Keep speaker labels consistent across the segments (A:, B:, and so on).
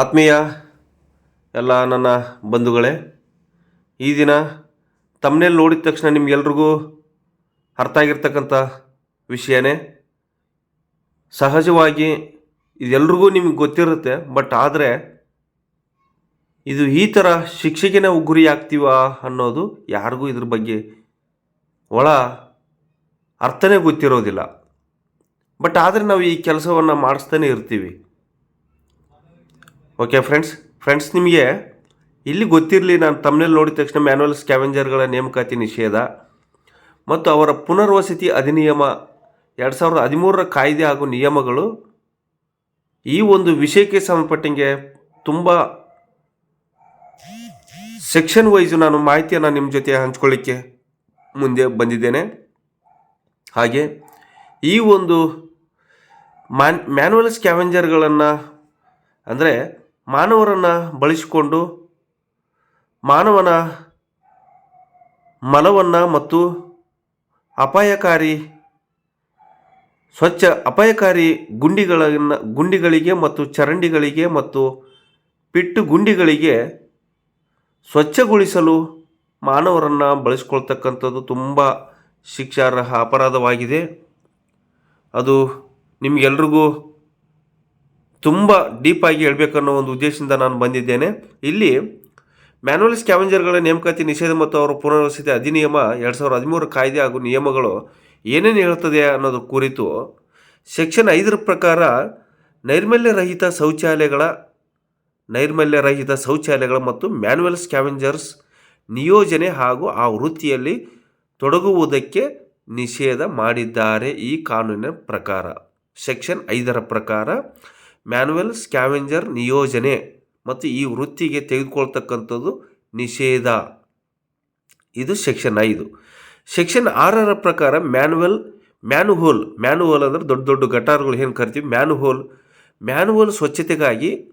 A: ಆತ್ಮೀಯ ಎಲ್ಲ ನನ್ನ ಬಂಧುಗಳೇ, ಈ ದಿನ ತಮ್ಮನೇಲಿ ನೋಡಿದ ತಕ್ಷಣ ನಿಮಗೆಲ್ರಿಗೂ ಅರ್ಥ ಆಗಿರ್ತಕ್ಕಂಥ ವಿಷಯನೇ. ಸಹಜವಾಗಿ ಇದೆಲ್ರಿಗೂ ನಿಮಗೆ ಗೊತ್ತಿರುತ್ತೆ, ಬಟ್ ಆದರೆ ಇದು ಈ ಥರ ಶಿಕ್ಷೆಗೆನ ಉಗುರಿ ಗುರಿ ಆಗ್ತೀವ ಅನ್ನೋದು ಯಾರಿಗೂ ಇದ್ರ ಬಗ್ಗೆ ಒಳ ಅರ್ಥನೇ ಗೊತ್ತಿರೋದಿಲ್ಲ. ಬಟ್ ಆದರೆ ನಾವು ಈ ಕೆಲಸವನ್ನು ಮಾಡಿಸ್ತಾನೆ ಇರ್ತೀವಿ. ಓಕೆ ಫ್ರೆಂಡ್ಸ್ ಫ್ರೆಂಡ್ಸ್ ನಿಮಗೆ ಇಲ್ಲಿ ಗೊತ್ತಿರಲಿ, ನಾನು ತಮ್ಮನೇಲಿ ನೋಡಿದ ತಕ್ಷಣ ಮ್ಯಾನುವಲ್ ಸ್ಕ್ಯಾವೆಂಜರ್ಗಳ ನೇಮಕಾತಿ ನಿಷೇಧ ಮತ್ತು ಅವರ ಪುನರ್ವಸತಿ ಅಧಿನಿಯಮ ಎರಡು ಸಾವಿರದ ಹದಿಮೂರರ ಕಾಯ್ದೆ ಹಾಗೂ ನಿಯಮಗಳು ಈ ಒಂದು ವಿಷಯಕ್ಕೆ ಸಂಬಂಧಪಟ್ಟಂಗೆ ತುಂಬ ಸೆಕ್ಷನ್ ವೈಸು ನಾನು ಮಾಹಿತಿಯನ್ನು ನಿಮ್ಮ ಜೊತೆ ಹಂಚ್ಕೊಳ್ಳಿಕ್ಕೆ ಮುಂದೆ ಬಂದಿದ್ದೇನೆ. ಹಾಗೆ ಈ ಒಂದು ಮ್ಯಾನ್ ಮ್ಯಾನುವಲ್ ಸ್ಕ್ಯಾವೆಂಜರ್ಗಳನ್ನು ಅಂದರೆ ಮಾನವರನ್ನು ಬಳಸಿಕೊಂಡು ಮಾನವನ ಮಲವನ್ನು ಮತ್ತು ಅಪಾಯಕಾರಿ, ಸ್ವಚ್ಛ ಅಪಾಯಕಾರಿ ಗುಂಡಿಗಳನ್ನು, ಗುಂಡಿಗಳಿಗೆ ಮತ್ತು ಚರಂಡಿಗಳಿಗೆ ಮತ್ತು ಪಿಟ್ಟು ಗುಂಡಿಗಳಿಗೆ ಸ್ವಚ್ಛಗೊಳಿಸಲು ಮಾನವರನ್ನು ಬಳಸ್ಕೊಳ್ತಕ್ಕಂಥದ್ದು ತುಂಬ ಶಿಕ್ಷಾರ್ಹ ಅಪರಾಧವಾಗಿದೆ. ಅದು ನಿಮಗೆಲ್ರಿಗೂ ತುಂಬ ಡೀಪಾಗಿ ಹೇಳಬೇಕನ್ನೋ ಒಂದು ಉದ್ದೇಶದಿಂದ ನಾನು ಬಂದಿದ್ದೇನೆ. ಇಲ್ಲಿ ಮ್ಯಾನುವಲ್ ಸ್ಕ್ಯಾವೆಂಜರ್ಗಳ ನೇಮಕಾತಿ ನಿಷೇಧ ಮತ್ತು ಅವರ ಪುನರ್ವಸತಿ ಅಧಿನಿಯಮ ಎರಡು ಸಾವಿರದ ಹದಿಮೂರು ಕಾಯ್ದೆ ಹಾಗೂ ನಿಯಮಗಳು ಏನೇನು ಹೇಳ್ತದೆ ಅನ್ನೋದು ಕುರಿತು ಸೆಕ್ಷನ್ ಐದರ ಪ್ರಕಾರ ನೈರ್ಮಲ್ಯರಹಿತ ಶೌಚಾಲಯಗಳ ನೈರ್ಮಲ್ಯರಹಿತ ಶೌಚಾಲಯಗಳ ಮತ್ತು ಮ್ಯಾನುವಲ್ ಸ್ಕ್ಯಾವೆಂಜರ್ಸ್ ನಿಯೋಜನೆ ಹಾಗೂ ಆ ವೃತ್ತಿಯಲ್ಲಿ ತೊಡಗುವುದಕ್ಕೆ ನಿಷೇಧ ಮಾಡಿದ್ದಾರೆ ಈ ಕಾನೂನಿನ ಪ್ರಕಾರ. ಸೆಕ್ಷನ್ ಐದರ ಪ್ರಕಾರ ಮ್ಯಾನುವಲ್, ಸ್ಕ್ಯಾವೆಂಜರ್, ನಿಯೋಜನೆ ಮತ್ತು ಈ ವೃತ್ತಿಗೆ ತೆಗೆದುಕೊಳ್ತಕ್ಕಂಥದ್ದು ನಿಷೇಧ. ಇದು ಸೆಕ್ಷನ್ ಐದು. ಸೆಕ್ಷನ್ ಆರರ ಪ್ರಕಾರ ಮ್ಯಾನುವಲ್, ಮ್ಯಾನುಹೋಲ್ ಮ್ಯಾನುಹೋಲ್ ಅಂದರೆ ದೊಡ್ಡ ದೊಡ್ಡ ಗಟಾರ್ಗಳು ಏನು ಕರಿತೀವಿ? ಮ್ಯಾನುಹೋಲ್, ಮ್ಯಾನುವಲ್ ಸ್ವಚ್ಛತೆಗಾಗಿ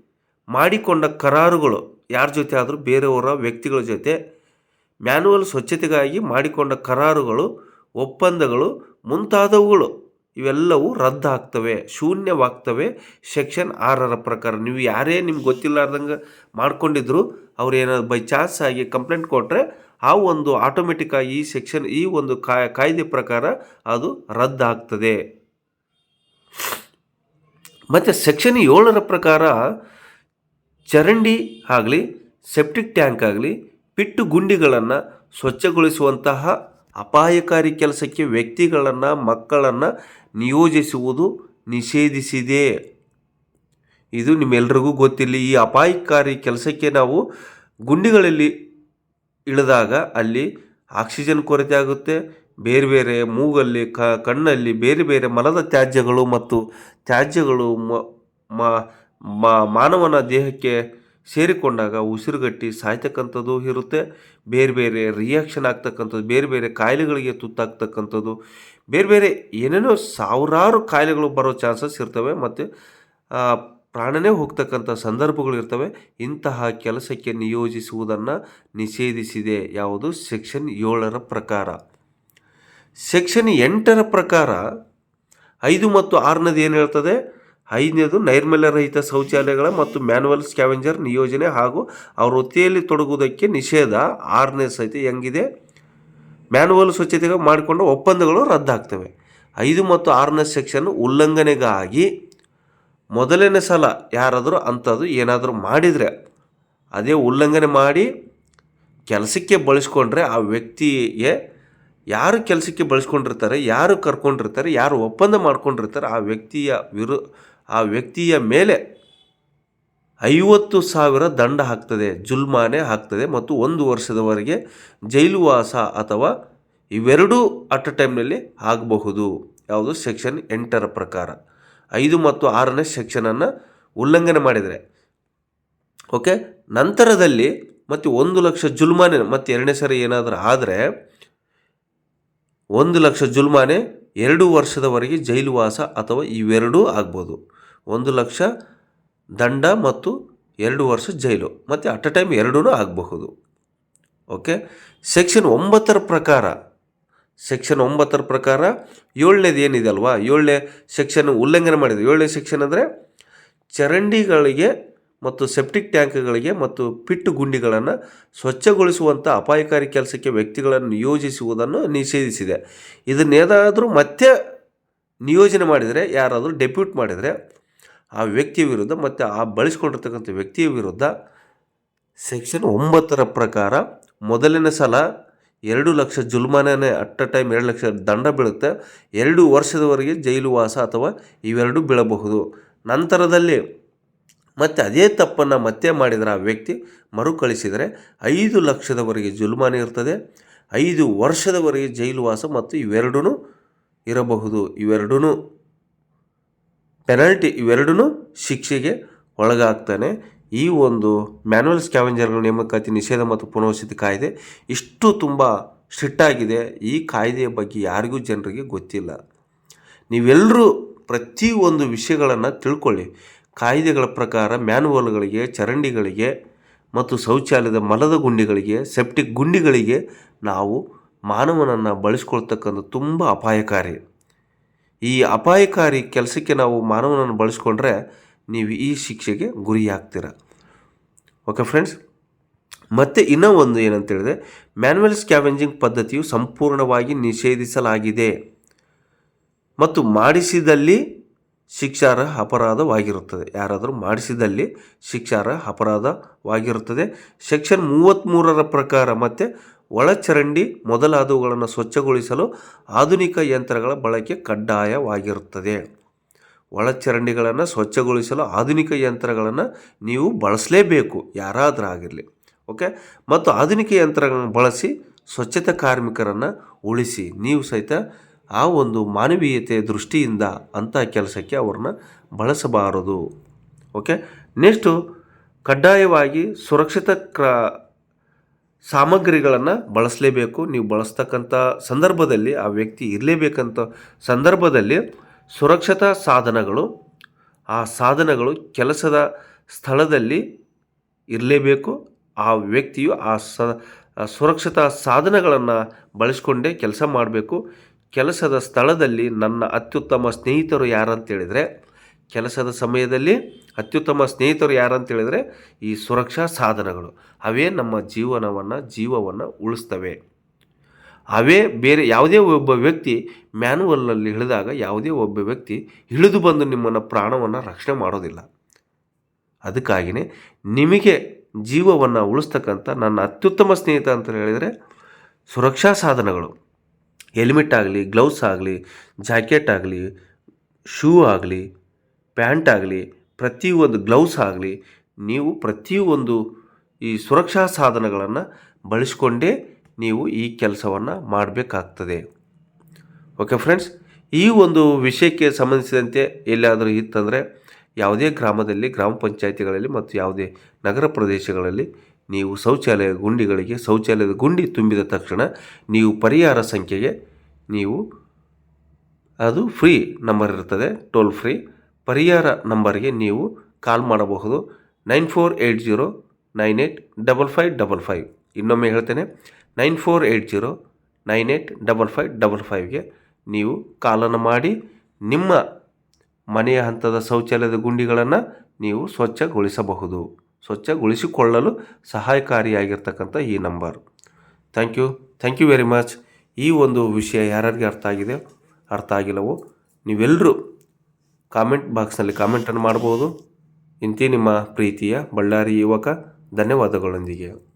A: ಮಾಡಿಕೊಂಡ ಕರಾರುಗಳು ಯಾರ ಜೊತೆ ಆದರೂ? ಬೇರೆಯವರ ವ್ಯಕ್ತಿಗಳ ಜೊತೆ. ಮ್ಯಾನುವಲ್ ಸ್ವಚ್ಛತೆಗಾಗಿ ಮಾಡಿಕೊಂಡ ಕರಾರುಗಳು, ಒಪ್ಪಂದಗಳು ಮುಂತಾದವುಗಳು. ಇವೆಲ್ಲವೂ ರದ್ದಾಗ್ತವೆ, ಶೂನ್ಯವಾಗ್ತವೆ. ಸೆಕ್ಷನ್ ಆರರ ಪ್ರಕಾರ ನೀವು ಯಾರೇ ನಿಮ್ಗೆ ಗೊತ್ತಿಲ್ಲಾರ್ದಂಗೆ ಮಾಡ್ಕೊಂಡಿದ್ರು, ಅವ್ರು ಏನಾದ್ರು ಬೈ ಚಾನ್ಸ್ ಆಗಿ ಕಂಪ್ಲೇಂಟ್ ಕೊಟ್ಟರೆ ಆ ಒಂದು ಆಟೋಮೆಟಿಕ್ಕಾಗಿ ಈ ಸೆಕ್ಷನ್, ಈ ಒಂದು ಕಾಯ್ದೆ ಪ್ರಕಾರ ಅದು ರದ್ದಾಗ್ತದೆ. ಮತ್ತು ಸೆಕ್ಷನ್ ಏಳರ ಪ್ರಕಾರ ಚರಂಡಿ ಆಗಲಿ, ಸೆಪ್ಟಿಕ್ ಟ್ಯಾಂಕ್ ಆಗಲಿ, ಪಿಟ್ಟು ಗುಂಡಿಗಳನ್ನು ಸ್ವಚ್ಛಗೊಳಿಸುವಂತಹ ಅಪಾಯಕಾರಿ ಕೆಲಸಕ್ಕೆ ವ್ಯಕ್ತಿಗಳನ್ನು, ಮಕ್ಕಳನ್ನು ನಿಯೋಜಿಸುವುದು ನಿಷೇಧಿಸಿದೆ. ಇದು ನಿಮ್ಮೆಲ್ರಿಗೂ ಗೊತ್ತಿಲ್ಲ ಈ ಅಪಾಯಕಾರಿ ಕೆಲಸಕ್ಕೆ ನಾವು ಗುಂಡಿಗಳಲ್ಲಿ ಇಳಿದಾಗ ಅಲ್ಲಿ ಆಕ್ಸಿಜನ್ ಕೊರತೆ ಆಗುತ್ತೆ. ಬೇರೆ ಬೇರೆ ಮೂಗಲ್ಲಿ, ಕ, ಕಣ್ಣಲ್ಲಿ ಬೇರೆ ಬೇರೆ ಮಲದ ತ್ಯಾಜ್ಯಗಳು ಮತ್ತು ತ್ಯಾಜ್ಯಗಳು ಮಾನವನ ದೇಹಕ್ಕೆ ಸೇರಿಕೊಂಡಾಗ ಉಸಿರುಗಟ್ಟಿ ಸಾಯ್ತಕ್ಕಂಥದ್ದು ಇರುತ್ತೆ. ಬೇರೆ ಬೇರೆ ರಿಯಾಕ್ಷನ್ ಆಗ್ತಕ್ಕಂಥದ್ದು, ಬೇರೆ ಬೇರೆ ಕಾಯಿಲೆಗಳಿಗೆ ತುತ್ತಾಗ್ತಕ್ಕಂಥದ್ದು, ಬೇರೆ ಬೇರೆ ಏನೇನೋ ಸಾವಿರಾರು ಕಾಯಿಲೆಗಳು ಬರೋ ಚಾನ್ಸಸ್ ಇರ್ತವೆ ಮತ್ತು ಪ್ರಾಣನೇ ಹೋಗ್ತಕ್ಕಂಥ ಸಂದರ್ಭಗಳು ಇರ್ತವೆ. ಇಂತಹ ಕೆಲಸಕ್ಕೆ ನಿಯೋಜಿಸುವುದನ್ನು ನಿಷೇಧಿಸಿದೆ ಯಾವುದು? ಸೆಕ್ಷನ್ ಏಳರ ಪ್ರಕಾರ. ಸೆಕ್ಷನ್ ಎಂಟರ ಪ್ರಕಾರ ಐದು ಮತ್ತು ಆರನೇದು ಏನು ಹೇಳ್ತದೆ? ಐದನೇದು ನೈರ್ಮಲ್ಯರಹಿತ ಶೌಚಾಲಯಗಳ ಮತ್ತು ಮ್ಯಾನುವಲ್ ಸ್ಕ್ಯಾವೆಂಜರ್ ನಿಯೋಜನೆ ಹಾಗೂ ಅವರ ವೃತ್ತಿಯಲ್ಲಿ ತೊಡಗುವುದಕ್ಕೆ ನಿಷೇಧ. ಆರನೇ ಸಹಿತ ಹೆಂಗಿದೆ? ಮ್ಯಾನುವಲ್ ಸ್ವಚ್ಛತೆಗೆ ಮಾಡಿಕೊಂಡ ಒಪ್ಪಂದಗಳು ರದ್ದಾಗ್ತವೆ. ಐದು ಮತ್ತು ಆರನೇ ಸೆಕ್ಷನ್ ಉಲ್ಲಂಘನೆಗಾಗಿ ಮೊದಲನೇ ಸಲ ಯಾರಾದರೂ ಅಂಥದ್ದು ಏನಾದರೂ ಮಾಡಿದರೆ ಅದೇ ಉಲ್ಲಂಘನೆ ಮಾಡಿ ಕೆಲಸಕ್ಕೆ ಬಳಸ್ಕೊಂಡ್ರೆ ಆ ವ್ಯಕ್ತಿಗೆ ಯಾರು ಕೆಲಸಕ್ಕೆ ಬಳಸ್ಕೊಂಡಿರ್ತಾರೆ, ಯಾರು ಕರ್ಕೊಂಡಿರ್ತಾರೆ, ಯಾರು ಒಪ್ಪಂದ ಮಾಡ್ಕೊಂಡಿರ್ತಾರೆ, ಆ ವ್ಯಕ್ತಿಯ ವಿರು ಆ ವ್ಯಕ್ತಿಯ ಮೇಲೆ ಐವತ್ತು ಸಾವಿರ ದಂಡ ಹಾಕ್ತದೆ, ಜುಲ್ಮಾನೆ ಹಾಕ್ತದೆ ಮತ್ತು ಒಂದು ವರ್ಷದವರೆಗೆ ಜೈಲುವಾಸ ಅಥವಾ ಇವೆರಡೂ ಅಟ್ ಅ ಟೈಮ್ನಲ್ಲಿ ಆಗಬಹುದು. ಯಾವುದು? ಸೆಕ್ಷನ್ ಎಂಟರ ಪ್ರಕಾರ. ಐದು ಮತ್ತು ಆರನೇ ಸೆಕ್ಷನನ್ನು ಉಲ್ಲಂಘನೆ ಮಾಡಿದರೆ. ಓಕೆ? ನಂತರದಲ್ಲಿ ಮತ್ತು ಒಂದು ಲಕ್ಷ ಜುಲ್ಮಾನೆ ಮತ್ತು ಎರಡನೇ ಸರಿ ಏನಾದರೂ ಆದರೆ ಒಂದು ಲಕ್ಷ ಜುಲ್ಮಾನೆ ಎರಡು ವರ್ಷದವರೆಗೆ ಜೈಲುವಾಸ ಅಥವಾ ಇವೆರಡೂ ಆಗ್ಬೋದು. ಒಂದು ಲಕ್ಷ ದಂಡ ಮತ್ತು ಎರಡು ವರ್ಷ ಜೈಲು. ಮತ್ತು ಅಟ್ ಅ ಟೈಮ್ ಎರಡೂ ಆಗಬಹುದು. ಓಕೆ? ಸೆಕ್ಷನ್ ಒಂಬತ್ತರ ಪ್ರಕಾರ, ಸೆಕ್ಷನ್ ಒಂಬತ್ತರ ಪ್ರಕಾರ ಏಳನೇದು ಏನಿದೆ ಅಲ್ವಾ? ಏಳನೇ ಸೆಕ್ಷನ್ ಉಲ್ಲಂಘನೆ ಮಾಡಿದೆ. ಏಳನೇ ಸೆಕ್ಷನ್ ಅಂದರೆ ಚರಂಡಿಗಳಿಗೆ ಮತ್ತು ಸೆಪ್ಟಿಕ್ ಟ್ಯಾಂಕ್ಗಳಿಗೆ ಮತ್ತು ಪಿಟ್ಟು ಗುಂಡಿಗಳನ್ನು ಸ್ವಚ್ಛಗೊಳಿಸುವಂಥ ಅಪಾಯಕಾರಿ ಕೆಲಸಕ್ಕೆ ವ್ಯಕ್ತಿಗಳನ್ನು ನಿಯೋಜಿಸುವುದನ್ನು ನಿಷೇಧಿಸಿದೆ. ಇದನ್ನೇನಾದರೂ ಮತ್ತೆ ನಿಯೋಜನೆ ಮಾಡಿದರೆ, ಯಾರಾದರೂ ಡೆಪ್ಯೂಟ್ ಮಾಡಿದರೆ ಆ ವ್ಯಕ್ತಿಯ ವಿರುದ್ಧ ಮತ್ತು ಆ ಬಳಸ್ಕೊಂಡಿರ್ತಕ್ಕಂಥ ವ್ಯಕ್ತಿಯ ವಿರುದ್ಧ ಸೆಕ್ಷನ್ ಒಂಬತ್ತರ ಪ್ರಕಾರ ಮೊದಲನೇ ಸಲ ಎರಡು ಲಕ್ಷ ಜುಲ್ಮಾನೇ ಅಟ್ ಅ ಟೈಮ್ ಎರಡು ಲಕ್ಷ ದಂಡ ಬೀಳುತ್ತೆ. ಎರಡು ವರ್ಷದವರೆಗೆ ಜೈಲು ವಾಸ ಅಥವಾ ಇವೆರಡೂ ಬೀಳಬಹುದು. ನಂತರದಲ್ಲಿ ಮತ್ತು ಅದೇ ತಪ್ಪನ್ನು ಮತ್ತೆ ಮಾಡಿದರೆ ಆ ವ್ಯಕ್ತಿ ಮರುಕಳಿಸಿದರೆ ಐದು ಲಕ್ಷದವರೆಗೆ ಜುಲ್ಮಾನೆ ಇರ್ತದೆ. ಐದು ವರ್ಷದವರೆಗೆ ಜೈಲು ವಾಸ ಮತ್ತು ಇವೆರಡೂ ಇರಬಹುದು. ಇವೆರಡೂ ಪೆನಲ್ಟಿ ಇವೆರಡೂ ಶಿಕ್ಷೆಗೆ ಒಳಗಾಗ್ತಾನೆ. ಈ ಒಂದು ಮ್ಯಾನುವಲ್ ಸ್ಕ್ಯಾವೆಂಜರ್ಗಳ ನೇಮಕಾತಿ ನಿಷೇಧ ಮತ್ತು ಪುನರ್ವಸತಿ ಕಾಯ್ದೆ ಇಷ್ಟು ತುಂಬ ಸ್ಟ್ರಿಕ್ಟ್ ಆಗಿದೆ. ಈ ಕಾಯ್ದೆಯ ಬಗ್ಗೆ ಯಾರಿಗೂ ಜನರಿಗೆ ಗೊತ್ತಿಲ್ಲ. ನೀವೆಲ್ಲರೂ ಒಂದು ವಿಷಯಗಳನ್ನು ತಿಳ್ಕೊಳ್ಳಿ. ಕಾಯ್ದೆಗಳ ಪ್ರಕಾರ ಮ್ಯಾನುವಲ್ಗಳಿಗೆ ಚರಂಡಿಗಳಿಗೆ ಮತ್ತು ಶೌಚಾಲಯದ ಮಲದ ಗುಂಡಿಗಳಿಗೆ, ಸೆಪ್ಟಿಕ್ ಗುಂಡಿಗಳಿಗೆ ನಾವು ಮಾನವನನ್ನು ಬಳಸ್ಕೊಳ್ತಕ್ಕಂಥ ತುಂಬ ಅಪಾಯಕಾರಿ. ಈ ಅಪಾಯಕಾರಿ ಕೆಲಸಕ್ಕೆ ನಾವು ಮಾನವನನ್ನು ಬಳಸ್ಕೊಂಡ್ರೆ ನೀವು ಈ ಶಿಕ್ಷೆಗೆ ಗುರಿಯಾಗ್ತೀರ ಓಕೆ ಫ್ರೆಂಡ್ಸ್ ಮತ್ತು ಇನ್ನೂ ಒಂದು ಏನಂತ ಹೇಳಿದ್ರೆ ಮ್ಯಾನ್ಯುವಲ್ ಸ್ಕ್ಯಾವೆಂಜಿಂಗ್ ಪದ್ಧತಿಯು ಸಂಪೂರ್ಣವಾಗಿ ನಿಷೇಧಿಸಲಾಗಿದೆ ಮತ್ತು ಮಾಡಿಸಿದಲ್ಲಿ ಶಿಕ್ಷಾರ್ಹ ಅಪರಾಧವಾಗಿರುತ್ತದೆ. ಯಾರಾದರೂ ಮಾಡಿಸಿದಲ್ಲಿ ಶಿಕ್ಷಾರ್ಹ ಅಪರಾಧವಾಗಿರುತ್ತದೆ. ಸೆಕ್ಷನ್ ಮೂವತ್ತ್ಮೂರರ ಪ್ರಕಾರ ಮತ್ತು ಒಳಚರಂಡಿ ಮೊದಲಾದವುಗಳನ್ನು ಸ್ವಚ್ಛಗೊಳಿಸಲು ಆಧುನಿಕ ಯಂತ್ರಗಳ ಬಳಕೆ ಕಡ್ಡಾಯವಾಗಿರುತ್ತದೆ. ಒಳಚರಂಡಿಗಳನ್ನು ಸ್ವಚ್ಛಗೊಳಿಸಲು ಆಧುನಿಕ ಯಂತ್ರಗಳನ್ನು ನೀವು ಬಳಸಲೇಬೇಕು, ಯಾರಾದರೂ ಆಗಿರಲಿ. ಓಕೆ? ಮತ್ತು ಆಧುನಿಕ ಯಂತ್ರಗಳನ್ನು ಬಳಸಿ ಸ್ವಚ್ಛತಾ ಕಾರ್ಮಿಕರನ್ನು ಉಳಿಸಿ, ನೀವು ಸಹಿತ ಆ ಒಂದು ಮಾನವೀಯತೆ ದೃಷ್ಟಿಯಿಂದ ಅಂಥ ಕೆಲಸಕ್ಕೆ ಅವ್ರನ್ನ ಬಳಸಬಾರದು. ಓಕೆ? ನೆಕ್ಸ್ಟು ಕಡ್ಡಾಯವಾಗಿ ಸುರಕ್ಷಿತ ಕ್ರ ಸಾಮಗ್ರಿಗಳನ್ನು ಬಳಸಲೇಬೇಕು. ನೀವು ಬಳಸ್ತಕ್ಕಂಥ ಸಂದರ್ಭದಲ್ಲಿ ಆ ವ್ಯಕ್ತಿ ಇರಲೇಬೇಕಂತ ಸಂದರ್ಭದಲ್ಲಿ ಸುರಕ್ಷತಾ ಸಾಧನಗಳು, ಆ ಸಾಧನಗಳು ಕೆಲಸದ ಸ್ಥಳದಲ್ಲಿ ಇರಲೇಬೇಕು. ಆ ವ್ಯಕ್ತಿಯು ಆ ಸ ಸುರಕ್ಷತಾ ಸಾಧನಗಳನ್ನು ಬಳಸ್ಕೊಂಡೇ ಕೆಲಸ ಮಾಡಬೇಕು. ಕೆಲಸದ ಸ್ಥಳದಲ್ಲಿ ನನ್ನ ಅತ್ಯುತ್ತಮ ಸ್ನೇಹಿತರು ಯಾರಂತೇಳಿದರೆ ಕೆಲಸದ ಸಮಯದಲ್ಲಿ ಅತ್ಯುತ್ತಮ ಸ್ನೇಹಿತರು ಯಾರಂತೇಳಿದರೆ ಈ ಸುರಕ್ಷಾ ಸಾಧನಗಳು. ಅವೇ ನಮ್ಮ ಜೀವನವನ್ನು, ಜೀವವನ್ನು ಉಳಿಸ್ತವೆ. ಅವೇ ಬೇರೆ ಯಾವುದೇ ಒಬ್ಬ ವ್ಯಕ್ತಿ ಮ್ಯಾನುವಲ್ನಲ್ಲಿ ಇಳಿದಾಗ ಯಾವುದೇ ಒಬ್ಬ ವ್ಯಕ್ತಿ ಇಳಿದು ಬಂದು ನಿಮ್ಮನ್ನು ಪ್ರಾಣವನ್ನು ರಕ್ಷಣೆ ಮಾಡೋದಿಲ್ಲ. ಅದಕ್ಕಾಗಿಯೇ ನಿಮಗೆ ಜೀವವನ್ನು ಉಳಿಸ್ತಕ್ಕಂಥ ನನ್ನ ಅತ್ಯುತ್ತಮ ಸ್ನೇಹಿತ ಅಂತ ಹೇಳಿದರೆ ಸುರಕ್ಷಾ ಸಾಧನಗಳು. ಹೆಲ್ಮೆಟ್ ಆಗಲಿ ಗ್ಲೌಸ್ ಆಗಲಿ, ಜಾಕೆಟ್ ಆಗಲಿ ಶೂ ಆಗಲಿ ಪ್ಯಾಂಟ್ ಆಗಲಿ, ಪ್ರತಿಯೊಂದು ಗ್ಲೌಸ್ ಆಗಲಿ, ನೀವು ಪ್ರತಿಯೊಂದು ಈ ಸುರಕ್ಷಾ ಸಾಧನಗಳನ್ನು ಬಳಸ್ಕೊಂಡೇ ನೀವು ಈ ಕೆಲಸವನ್ನು ಮಾಡಬೇಕಾಗ್ತದೆ. ಓಕೆ ಫ್ರೆಂಡ್ಸ್ ಈ ಒಂದು ವಿಷಯಕ್ಕೆ ಸಂಬಂಧಿಸಿದಂತೆ ಎಲ್ಲಾದರೂ ಇತ್ತಂದರೆ ಯಾವುದೇ ಗ್ರಾಮದಲ್ಲಿ, ಗ್ರಾಮ ಪಂಚಾಯಿತಿಗಳಲ್ಲಿ ಮತ್ತು ಯಾವುದೇ ನಗರ ಪ್ರದೇಶಗಳಲ್ಲಿ ನೀವು ಶೌಚಾಲಯ ಗುಂಡಿಗಳಿಗೆ, ಶೌಚಾಲಯದ ಗುಂಡಿ ತುಂಬಿದ ತಕ್ಷಣ ನೀವು ಪರಿಹಾರ ಸಂಖ್ಯೆಗೆ ನೀವು ಅದು ಫ್ರೀ ನಂಬರ್ ಇರ್ತದೆ ಟೋಲ್ ಫ್ರೀ ಪರಿಹಾರ ನಂಬರ್ಗೆ ನೀವು ಕಾಲ್ ಮಾಡಬಹುದು. Nine four eight zero nine eight double five double five. ಇನ್ನೊಮ್ಮೆ ಹೇಳ್ತೇನೆ, nine four eight zero nine eight double five double ಫೈವ್ಗೆ ನೀವು ಕಾಲನ್ನು ಮಾಡಿ, ನಿಮ್ಮ ಮನೆಯ ಹಂತದ ಶೌಚಾಲಯದ ಗುಂಡಿಗಳನ್ನು ನೀವು ಸ್ವಚ್ಛಗೊಳಿಸಬಹುದು. ಸ್ವಚ್ಛಗೊಳಿಸಿಕೊಳ್ಳಲು ಸಹಾಯಕಾರಿಯಾಗಿರ್ತಕ್ಕಂಥ ಈ number. Thank you thank you very much. ಈ ಒಂದು ವಿಷಯ ಯಾರ್ಯಾರಿಗೆ ಅರ್ಥ ಆಗಿದೆ, ಅರ್ಥ ಆಗಿಲ್ಲವೋ ನೀವೆಲ್ಲರೂ ಕಾಮೆಂಟ್ ಬಾಕ್ಸ್ನಲ್ಲಿ ಕಾಮೆಂಟನ್ನು ಮಾಡ್ಬೋದು. ಇಂತಿ ನಿಮ್ಮ ಪ್ರೀತಿಯ ಬಳ್ಳಾರಿ ಯುವಕ ಧನ್ಯವಾದಗಳೊಂದಿಗೆ.